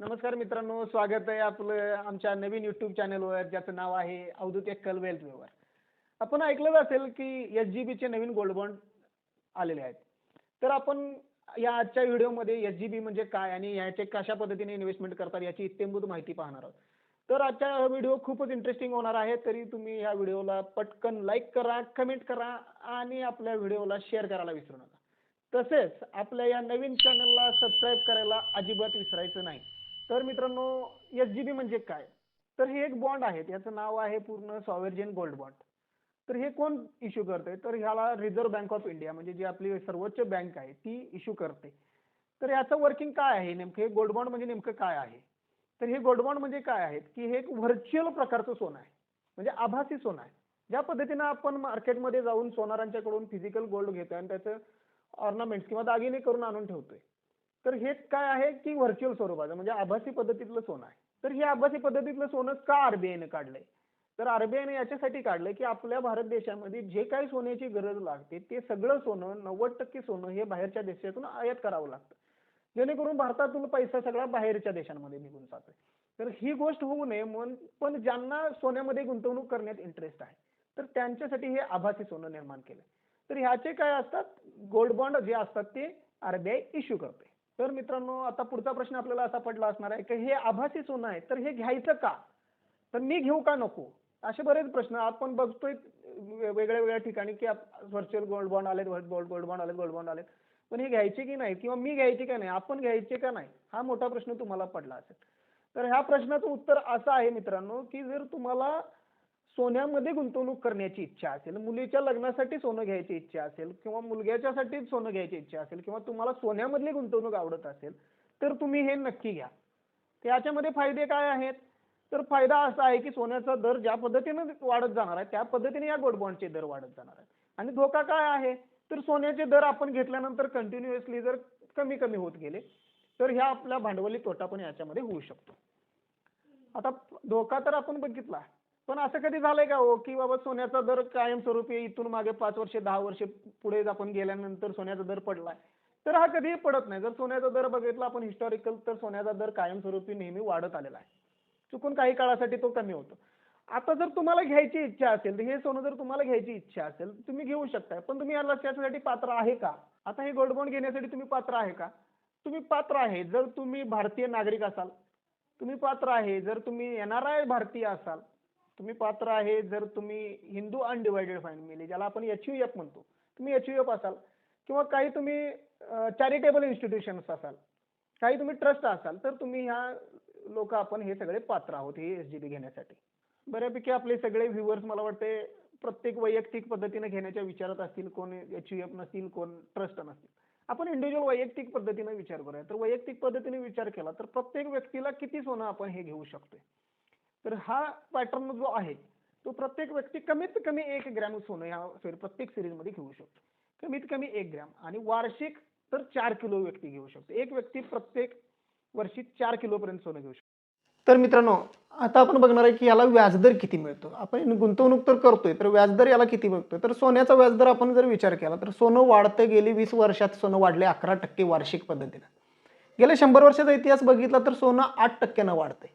नमस्कार मित्रांनो स्वागत आहे आपलं आमच्या नवीन युट्यूब चॅनलवर ज्याचं नाव आहे अवधूत एक्कल वेल्थ व्यवहार. आपण ऐकलं असेल की एस जी बीचे नवीन गोल्ड बॉन्ड आलेले आहेत. तर आपण या आजच्या व्हिडिओमध्ये एस जी बी म्हणजे काय आणि याचे कशा पद्धतीने इन्व्हेस्टमेंट करतात याची इत्यंभूत माहिती पाहणार आहोत. तर आजचा व्हिडिओ खूपच इंटरेस्टिंग होणार आहे तरी तुम्ही या व्हिडिओला पटकन लाईक करा कमेंट करा आणि आपल्या व्हिडिओला शेअर करायला विसरू नका. तसेच आपल्या या नवीन चॅनलला सबस्क्राईब करायला अजिबात विसरायचं नाही. तर मित्रांनो एस जी बी म्हणजे काय? तर हे एक बॉन्ड आहे याचं नाव आहे पूर्ण सॉव्हर्जिन गोल्ड बॉन्ड तर हे कोण इश्यू करते तर ह्याला रिझर्व्ह बँक ऑफ इंडिया म्हणजे जी आपली सर्वोच्च बँक आहे ती इश्यू करते. तर याचं वर्किंग काय आहे? नेमकं हे गोल्ड बॉन्ड म्हणजे नेमकं काय आहे? तर हे गोल्ड बॉन्ड म्हणजे काय आहेत? की हे एक व्हर्च्युअल प्रकारचं सोनं आहे. म्हणजे आभासी सोनं आहे. ज्या पद्धतीनं आपण मार्केटमध्ये जाऊन सोनारांच्याकडून फिजिकल गोल्ड घेतोय आणि त्याचं ऑर्नामेंट्स किंवा दागिने करून आणून ठेवतोय. तर हे काय आहे की व्हर्च्युअल स्वरूपाचं म्हणजे आभासी पद्धतीतलं सोनं आहे. तर हे आभासी पद्धतीतलं सोनं का आरबीआयने काढलंय? तर आरबीआयने याच्यासाठी काढलंय की आपल्या भारत देशामध्ये जे काही सोन्याची गरज लागते ते सगळं सोनं नव्वद टक्के सोनं हे बाहेरच्या देशातून आयात करावं लागतं. जेणेकरून भारतातून पैसा सगळा बाहेरच्या देशांमध्ये निघून जातोय. तर ही गोष्ट होऊ नये म्हणून पण ज्यांना सोन्यामध्ये गुंतवणूक करण्यात इंटरेस्ट आहे तर त्यांच्यासाठी हे आभासी सोनं निर्माण केलं तर ह्याचे काय असतात? गोल्ड बॉन्ड जे असतात ते आरबीआय इश्यू करते तर मित्रांनो आता पुढचा प्रश्न आपल्याला असा पडला असणार आहे की हे आभासी सोनं आहे तर हे घ्यायचं का? तर मी घेऊ का नको? असे बरेच प्रश्न आपण बघतोय वेगळ्या वेगळ्या ठिकाणी की व्हर्च्युअल गोल्ड बॉन्ड आलेत गोल्ड गोल्ड बॉन्ड आलेत गोल्ड बॉन्ड आलेत. पण हे घ्यायचे की नाही किंवा मी घ्यायचे का नाही आपण घ्यायचे का नाही हा मोठा प्रश्न तुम्हाला पडला असेल. तर ह्या प्रश्नाचं उत्तर असं आहे मित्रांनो की जर तुम्हाला सोन्यामध्ये गुंतवणूक करण्याची इच्छा असेल मुलीच्या लग्नासाठी सोनं घ्यायची इच्छा असेल किंवा मुलग्याच्यासाठी सोनं घ्यायची इच्छा असेल किंवा तुम्हाला सोन्यामधली गुंतवणूक आवडत असेल तर तुम्ही हे नक्की घ्या. याच्यामध्ये फायदे काय आहेत? तर फायदा असा आहे की सोन्याचा दर ज्या पद्धतीने वाढत जाणार आहे त्या पद्धतीने या गोल्ड बॉन्डचे दर वाढत जाणार आहे आणि धोका काय आहे? तर सोन्याचे दर आपण घेतल्यानंतर कंटिन्युअसली जर कमी कमी होत गेले तर ह्या आपला भांडवली तोटा पण याच्यामध्ये होऊ शकतो. आता धोका तर आपण बघितला. पण असं कधी झालंय का हो की बाबा सोन्याचा दर कायमस्वरूपी इथून मागे पाच वर्षे दहा वर्षे पुढे आपण गेल्यानंतर सोन्याचा दर पडलाय? तर हा कधीही पडत नाही. जर सोन्याचा दर बघितला आपण हिस्टॉरिकल तर सोन्याचा दर कायमस्वरूपी नेहमी वाढत आलेला आहे. चुकून काही काळासाठी तो कमी होतो. आता जर तुम्हाला घ्यायची इच्छा असेल तर हे सोनं जर तुम्हाला घ्यायची इच्छा असेल तुम्ही घेऊ शकताय पण तुम्ही याला त्याच्यासाठी पात्र आहे का? आता हे गोल्ड बॉन्ड घेण्यासाठी तुम्ही पात्र आहे का? तुम्ही पात्र आहे. जर तुम्ही भारतीय नागरिक असाल तुम्ही पात्र आहे. जर तुम्ही एन आर आय भारतीय असाल तुम्ही पात्र आहे जर तुम्ही हिंदू अनडिवायडेड फॅमिली ज्याला आपण एच यू एफ म्हणतो. तुम्ही एच यू एफ असाल किंवा काही तुम्ही चॅरिटेबल इन्स्टिट्यूशन्स असाल काही तुम्ही ट्रस्ट असाल तर तुम्ही ह्या लोक आपण हे सगळे पात्र आहोत हे एस जी बी घेण्यासाठी. बऱ्यापैकी आपले सगळे व्ह्युअर्स मला वाटते प्रत्येक वैयक्तिक पद्धतीने घेण्याच्या विचारात असतील कोण एच यू एफ नसतील कोण ट्रस्ट नसतील. आपण इंडिव्हिज्युअल वैयक्तिक पद्धतीने विचार करूया. तर वैयक्तिक पद्धतीने विचार केला तर प्रत्येक व्यक्तीला किती सोनं आपण हे घेऊ शकतोय? तर हा पॅटर्न जो आहे तो प्रत्येक व्यक्ती कमीत कमी एक ग्रॅम सोनं या सॉरी प्रत्येक सिरीजमध्ये घेऊ शकतो. कमीत कमी एक ग्रॅम आणि वार्षिक तर चार किलो व्यक्ती घेऊ शकतो. एक व्यक्ती प्रत्येक वर्षी चार किलोपर्यंत सोनं घेऊ शकतो. तर मित्रांनो आता आपण बघणार आहे की याला व्याजदर किती मिळतो. आपण गुंतवणूक तर करतोय तर व्याजदर याला किती बघतोय? तर सोन्याचा व्याजदर आपण जर विचार केला तर सोनं वाढतं गेली वीस वर्षात सोनं वाढले अकरा टक्के वार्षिक पद्धतीनं. गेल्या शंभर वर्षाचा इतिहास बघितला तर सोनं आठ टक्क्यानं वाढतंय.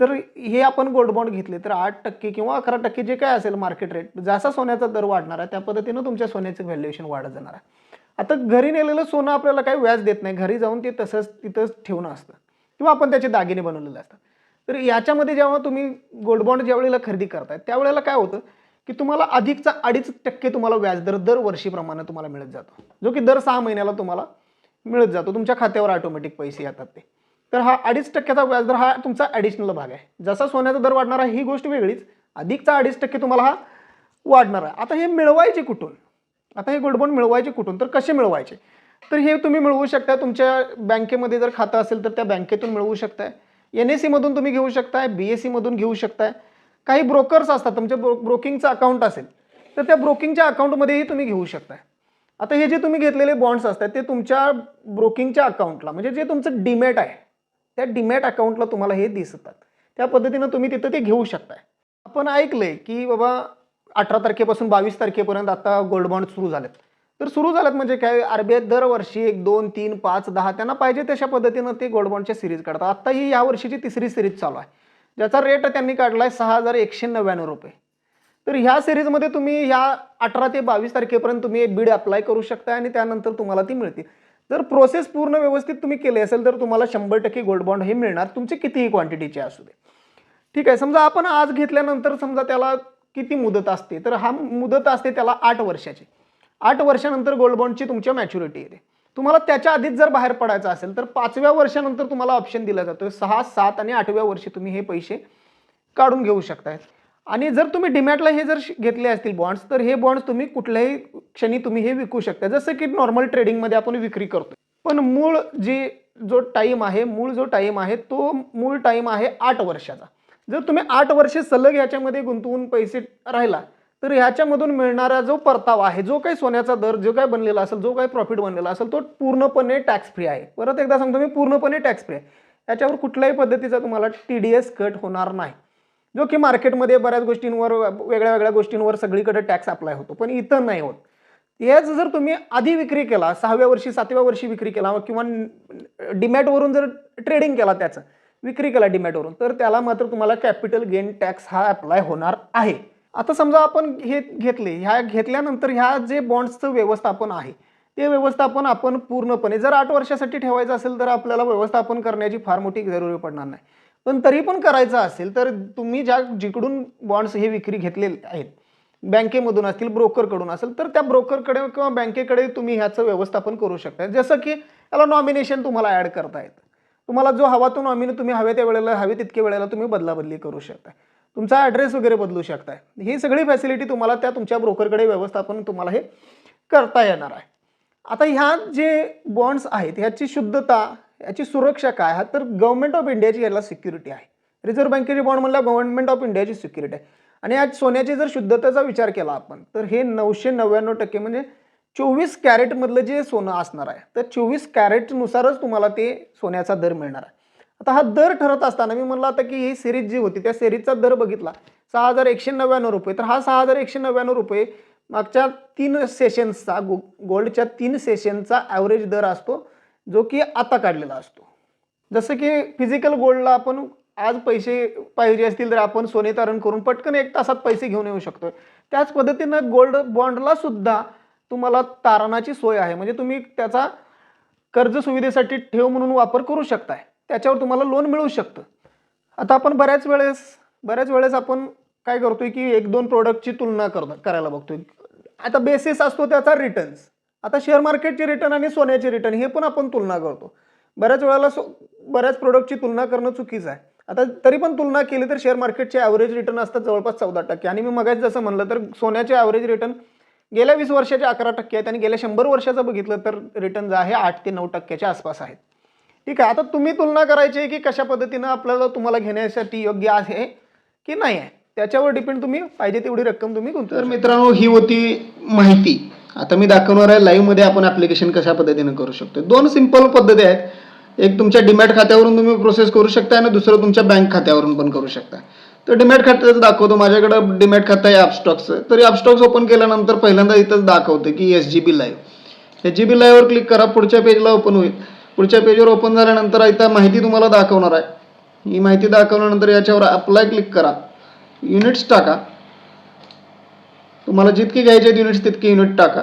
तर हे आपण गोल्ड बॉन्ड घेतले तर आठ टक्के किंवा अकरा टक्के जे काय असेल मार्केट रेट जसा सोन्याचा दर वाढणार आहे त्या पद्धतीनं तुमच्या सोन्याचं व्हॅल्युएशन वाढत जाणार आहे. आता घरी नेलेलं सोनं आपल्याला काही व्याज देत नाही. घरी जाऊन ते तसंच तिथंच ठेवणं असतं. किंवा आपण त्याचे दागिने बनवलेले असतात. तर याच्यामध्ये जेव्हा तुम्ही गोल्ड बॉन्ड ज्या वेळेला खरेदी करताय त्यावेळेला काय होतं की तुम्हाला अधिकचा अडीच टक्के तुम्हाला व्याजदर दरवर्षीप्रमाणे तुम्हाला मिळत जातो. जो की दर सहा महिन्याला तुम्हाला मिळत जातो. तुमच्या खात्यावर ऑटोमॅटिक पैसे येतात ते. तर हा अडीच टक्क्याचा व्याजदर हा तुमचा ॲडिशनल भाग आहे. जसा सोन्याचा दर वाढणार आहे ही गोष्ट वेगळीच. अधिकचा अडीच टक्के तुम्हाला हा वाढणार आहे. आता हे मिळवायचे कुठून? आता हे गोल्ड बॉन्ड मिळवायचे कुठून? तर कसे मिळवायचे? तर हे तुम्ही मिळवू शकता. तुमच्या बँकेमध्ये जर खातं असेल तर त्या बँकेतून मिळवू शकताय. एन एस सीमधून तुम्ही घेऊ शकताय. बी एस सीमधून घेऊ शकताय. काही ब्रोकर्स असतात तुमच्या ब्रो ब्रोकिंगचं अकाउंट असेल तर त्या ब्रोकिंगच्या अकाउंटमध्येही तुम्ही घेऊ शकताय. आता हे जे तुम्ही घेतलेले बॉन्ड्स असतात ते तुमच्या ब्रोकिंगच्या अकाउंटला म्हणजे जे तुमचं डिमेट आहे त्या डिमॅट अकाउंटला तुम्हाला हे दिसतात. त्या पद्धतीनं तुम्ही तिथं ते घेऊ शकताय. आपण ऐकलंय की बाबा अठरा तारखेपासून बावीस तारखेपर्यंत आता गोल्ड बॉन्ड सुरू झालेत. तर सुरू झाल्यात म्हणजे काय? आर बी आय दरवर्षी एक दोन तीन पाच दहा त्यांना पाहिजे तशा पद्धतीनं ते गोल्ड बॉन्डच्या सिरीज काढतात. आत्ता ही या वर्षीची तिसरी सिरीज चालू आहे. ज्याचा रेट त्यांनी काढला आहे सहा हजार एकशे नव्याण्णव रुपये. तर ह्या सिरीजमध्ये तुम्ही ह्या अठरा ते बावीस तारखेपर्यंत तुम्ही बीड अप्लाय करू शकता आणि त्यानंतर तुम्हाला ती मिळते जर प्रोसेस पूर्ण व्यवस्थित तुम्ही केली असेल तर तुम्हाला शंभर टक्के गोल्ड बॉन्ड हे मिळणार तुमचे कितीही क्वांटिटीचे असू दे. ठीक आहे समजा आपण आज घेतल्यानंतर समजा त्याला किती मुदत असते? तर हा मुदत असते त्याला आठ वर्षाची. आठ वर्षानंतर गोल्ड बॉन्डची तुमच्या मॅच्युरिटी येते. तुम्हाला त्याच्या आधीच जर बाहेर पडायचं असेल तर पाचव्या वर्षानंतर तुम्हाला ऑप्शन दिला जातो सहा सात आणि आठव्या वर्षी तुम्ही हे पैसे काढून घेऊ शकताय आणि जर तुम्ही डिमॅटला हे जर श- घेतले असतील बॉन्ड्स तर हे बॉन्ड्स तुम्ही कुठल्याही क्षणी तुम्ही हे विकू शकता. जसं की नॉर्मल ट्रेडिंगमध्ये आपण विक्री करतो पण मूळ जी जो टाईम आहे मूळ जो टाईम आहे तो मूळ टाईम आहे आठ वर्षाचा. जर तुम्ही आठ वर्षे सलग ह्याच्यामध्ये गुंतवून पैसे राहिला तर ह्याच्यामधून मिळणारा जो परतावा आहे जो काही सोन्याचा दर जो काही बनलेला असेल जो काही प्रॉफिट बनलेला असेल तो पूर्णपणे टॅक्स फ्री आहे. परत एकदा सांगतो मी पूर्णपणे टॅक्स फ्री आहे. याच्यावर कुठल्याही पद्धतीचा तुम्हाला टी डी एस कट होणार नाही. जो की मार्केटमध्ये बऱ्याच गोष्टींवर वेगळ्या वेगळ्या गोष्टींवर सगळीकडे टॅक्स अप्लाय होतो. पण इथं नाही होत. हेच जर तुम्ही आधी विक्री केला सहाव्या वर्षी सातव्या वर्षी विक्री केला किंवा डिमॅटवरून जर ट्रेडिंग केला त्याचं विक्री केला डिमॅटवरून तर त्याला मात्र तुम्हाला कॅपिटल गेन टॅक्स हा अप्लाय होणार आहे. आता समजा आपण हे घेतले ह्या घेतल्यानंतर ह्या जे बॉन्ड्सचं व्यवस्थापन आहे ते व्यवस्थापन आपण पूर्णपणे जर आठ वर्षासाठी ठेवायचं असेल तर आपल्याला व्यवस्थापन करण्याची फार मोठी जरुरी पडणार नाही. पण तरी पण करायचं असेल तर तुम्ही ज्या जिकडून बॉन्ड्स हे विक्री घेतलेले आहेत बँकेमधून असतील ब्रोकरकडून असेल तर त्या ब्रोकरकडे किंवा बँकेकडे तुम्ही ह्याचं व्यवस्थापन करू शकता. जसं की याला नॉमिनेशन तुम्हाला ॲड करता येतं तुम्हाला जो हवा तो नॉमिनी तुम्ही हवे त्या वेळेला हवे तितक्या वेळेला तुम्ही बदलाबदली करू शकता. तुमचा ॲड्रेस वगैरे बदलू शकताय ही सगळी फॅसिलिटी तुम्हाला त्या तुमच्या ब्रोकरकडे व्यवस्थापन तुम्हाला हे करता येणार आहे. आता ह्या जे बॉन्ड्स आहेत ह्याची शुद्धता याची सुरक्षा काय? हा तर गव्हर्नमेंट ऑफ इंडियाची याला सिक्युरिटी आहे. रिझर्व्ह बँकेचे बॉन्ड म्हणला गव्हर्नमेंट ऑफ इंडियाची सिक्युरिटी आहे. आणि आज सोन्याची जर शुद्धतेचा विचार केला आपण तर हे नऊशे नव्याण्णव टक्के म्हणजे चोवीस कॅरेटमधलं जे सोनं असणार आहे तर चोवीस कॅरेटनुसारच तुम्हाला ते सोन्याचा दर मिळणार आहे. आता हा दर ठरत असताना मी म्हणलं आता की ही सिरीज जी होती त्या सिरीजचा दर बघितला सहा हजार एकशे नव्याण्णव रुपये. तर हा सहा हजार एकशे नव्याण्णव रुपये मागच्या तीन सेशन्सचा गो गोल्डच्या तीन सेशनचा ॲव्हरेज दर असतो. जो की आता काढलेला असतो. जसं की फिजिकल गोल्डला आपण आज पैसे पाहिजे असतील तर आपण सोने तारण करून पटकन एक तासात पैसे घेऊन येऊ शकतो त्याच पद्धतीनं गोल्ड बॉन्डला सुद्धा तुम्हाला तारणाची सोय आहे. म्हणजे तुम्ही त्याचा कर्ज सुविधेसाठी ठेव म्हणून वापर करू शकताय. त्याच्यावर तुम्हाला लोन मिळू शकतं. आता आपण बऱ्याच वेळेस बऱ्याच वेळेस आपण काय करतोय की एक दोन प्रोडक्टची तुलना करतो करायला बघतोय. आता बेसिस असतो त्याचा रिटर्न्स आता शेअर मार्केटचे रिटर्न आणि सोन्याचे रिटर्न हे पण आपण तुलना करतो. बऱ्याच वेळेला सो बऱ्याच प्रोडक्टची तुलना करणं चुकीचं आहे. आता तरी पण तुलना केली तर शेअर मार्केटचे ॲव्हरेज रिटर्न असतात जवळपास चौदा टक्के. आणि मी मगाच जसं म्हणलं तर सोन्याचे ॲव्हरेज रिटर्न गेल्या वीस वर्षाचे अकरा टक्के आहेत आणि गेल्या शंभर वर्षाचं बघितलं तर रिटर्न जे आहे आठ ते नऊ टक्क्याच्या आसपास आहेत. ठीक आहे आता तुम्ही तुलना करायची आहे की कशा पद्धतीनं आपल्याला तुम्हाला घेण्यासाठी योग्य आहे की नाही आहे? त्याच्यावर डिपेंड तुम्ही पाहिजे तेवढी रक्कम तुम्ही गुंतवू तर मित्रांनो ही होती माहिती. आता मी दाखवणार आहे लाईव्हमध्ये आपण ॲप्लिकेशन कशा पद्धतीने करू शकतो दोन सिंपल पद्धती आहेत. एक तुमच्या डिमॅट खात्यावरून तुम्ही प्रोसेस करू शकता आणि दुसरं तुमच्या बँक खात्यावरून पण करू शकता. तर डिमॅट खात्याचं दाखवतो. माझ्याकडं डिमॅट खातं आहे ॲपस्टॉक्सचं तर ॲपस्टॉक्स ओपन केल्यानंतर पहिल्यांदा इथंच दाखवतं की S G B live S G B लाईव्हवर click करा. पुढच्या पेजला ओपन होईल. पुढच्या पेजवर ओपन झाल्यानंतर इथं माहिती तुम्हाला दाखवणार आहे. ही माहिती दाखवल्यानंतर याच्यावर अप्लाय क्लिक करा. युनिट्स टाका. तुम्हाला जितकी घ्यायची आहेत युनिट्स तितकी युनिट टाका.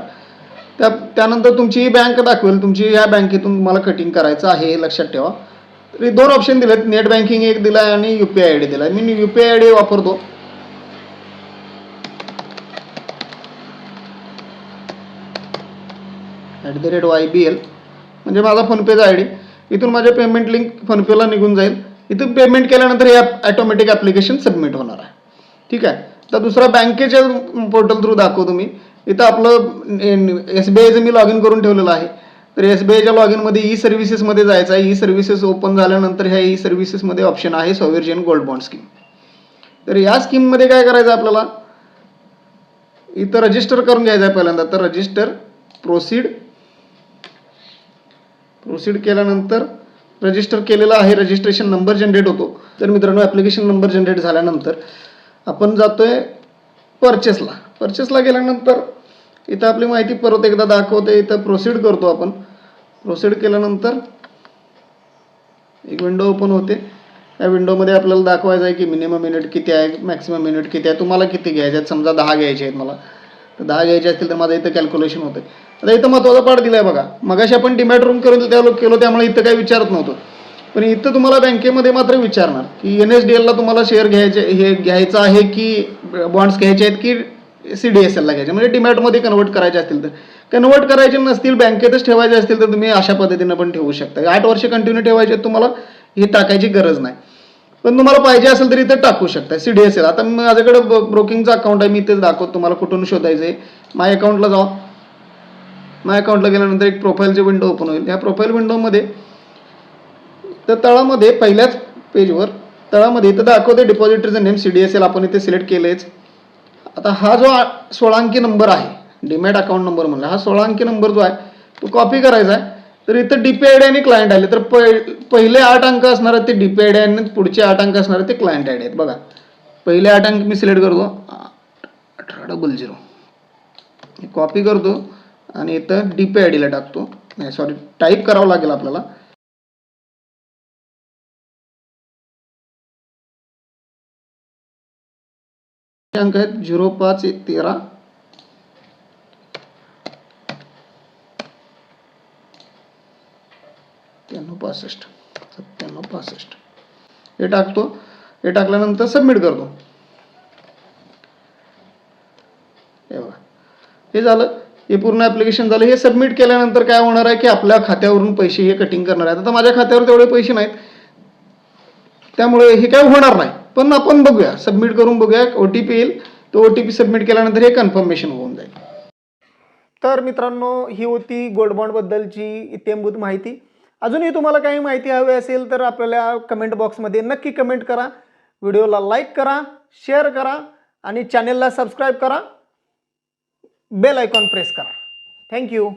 त्या त्यानंतर तुमची ही बँक दाखवेल तुमची ह्या बँकेतून तुम्हाला कटिंग करायचं आहे हे लक्षात ठेवा. तरी दोन ऑप्शन दिलेत नेट बँकिंग एक दिला आहे आणि U P I I D दिला आहे मी U P I I D वापरतो. At the rate Y B L म्हणजे माझा फोनपेचा आय डी इथून माझ्या पेमेंट लिंक फोनपेला निघून जाईल. इथून पेमेंट केल्यानंतर हे ॲटोमॅटिक ॲप्लिकेशन सबमिट होणार आहे. ठीक आहे? तर दुसरा बँकेच्या पोर्टल थ्रू दाखवतो मी. इथं आपलं एस बी आयचं मी लॉग इन करून ठेवलेलं आहे. तर एस बी आयच्या लॉग इनमध्ये ई सर्व्हिसेसमध्ये जायचं आहे. ई सर्व्हिसेस ओपन झाल्यानंतर ह्या ई सर्व्हिसेसमध्ये ऑप्शन आहे सॉवेरियन गोल्ड बॉन्ड स्कीम तर या स्कीममध्ये काय करायचं आहे आपल्याला? इथं रजिस्टर करून घ्यायचं आहे पहिल्यांदा. तर रजिस्टर प्रोसीड प्रोसीड केल्यानंतर रजिस्टर केलेला आहे. रजिस्ट्रेशन नंबर जनरेट होतो. तर मित्रांनो ॲप्लिकेशन नंबर जनरेट झाल्यानंतर आपण जातोय परचेसला परचेसला गेल्यानंतर इथं आपली माहिती परत एकदा दाखवते इथं प्रोसीड करतो आपण. प्रोसीड केल्यानंतर एक विंडो ओपन होते. या विंडोमध्ये आपल्याला दाखवायचं आहे की मिनिमम मिनिट किती आहे मॅक्सिमम मिनिट किती आहे तुम्हाला किती घ्यायचे आहेत? समजा दहा घ्यायचे आहेत मला. तर दहा घ्यायचे असतील तर माझं इथं कॅल्क्युलेशन होतं आता इथं महत्त्वाचा पाठ दिला आहे बघा. मगाशी आपण डिमॅट रूम करून त्या केलो त्यामुळे इथं काही विचारत नव्हतं. पण इथं तुम्हाला बँकेमध्ये मात्र विचारणार की एन एस डी एलला तुम्हाला शेअर घ्यायचे हे घ्यायचं आहे की बॉन्ड्स घ्यायचे आहेत की सी डी एस एलला घ्यायचे? म्हणजे डिमॅटमध्ये कन्वर्ट करायचे असतील तर. कन्वर्ट करायचे नसतील बँकेतच ठेवायचे असतील तर तुम्ही अशा पद्धतीनं पण ठेवू शकता. आठ वर्ष कंटिन्यू ठेवायचे आहेत, तुम्हाला हे टाकायची गरज नाही. पण तुम्हाला पाहिजे असेल तरी इथं टाकू शकता सी डी एस एल आता माझ्याकडे ब्रोकिंगचं अकाउंट आहे मी इथेच दाखवतो तुम्हाला कुठून शोधायचं आहे माय अकाउंटला जावा. माय अकाउंटला गेल्यानंतर एक प्रोफाईलची विंडो ओपन होईल. या प्रोफाईल विंडोमध्ये तर तळामध्ये पहिल्याच पेजवर तळामध्ये इथं दाखवते डिपॉझिटरीचं name C D S L आपण इथे सिलेक्ट केलेच. आता हा जो आ- सोळा अंकी नंबर आहे डीमॅट अकाउंट नंबर म्हणला हा सोळा अंकी नंबर जो आहे तो कॉपी करायचा आहे. तर इथं डीपी आय डी आणि क्लायंट आले तर पहि- पहिले आठ अंक असणार आहेत ते डीपी आय डी आणि पुढचे आठ अंक असणार आहेत ते क्लायंट आय डी आहेत. बघा पहिले आठ अंक मी सिलेक्ट करतो. अठरा डबल झिरो कॉपी करतो आणि इथं डीपी आय डीला टाकतो. नाही सॉरी टाईप करावं लागेल आपल्याला. अंक आहेत झिरो पाच तेरा सत्त्याण्णव पासष्ट सत्त्याण्णव पासष्ट हे टाकतो. हे टाकल्यानंतर सबमिट करतो. हे बघा. हे झालं. हे पूर्ण ॲप्लिकेशन झालं. हे सबमिट केल्यानंतर काय होणार आहे की आपल्या खात्यावरून पैसे हे कटिंग करणार आहेत आता माझ्या खात्यावर तेवढे पैसे नाहीत. त्यामुळे हे काय होणार नाही. पण आपण बघूया सबमिट करून बघूया ओ टी पी येईल. तो ओ टी पी सबमिट केल्यानंतर हे कन्फर्मेशन होऊन जाईल. तर मित्रांनो ही होती गोल्ड बॉन्डबद्दलची इत्यंभूत माहिती. अजूनही तुम्हाला काही माहिती हवी असेल तर आपल्याला कमेंट बॉक्समध्ये नक्की कमेंट करा. व्हिडिओला लाईक करा शेअर करा आणि चॅनेलला सबस्क्राईब करा. बेल आयकॉन प्रेस करा. Thank you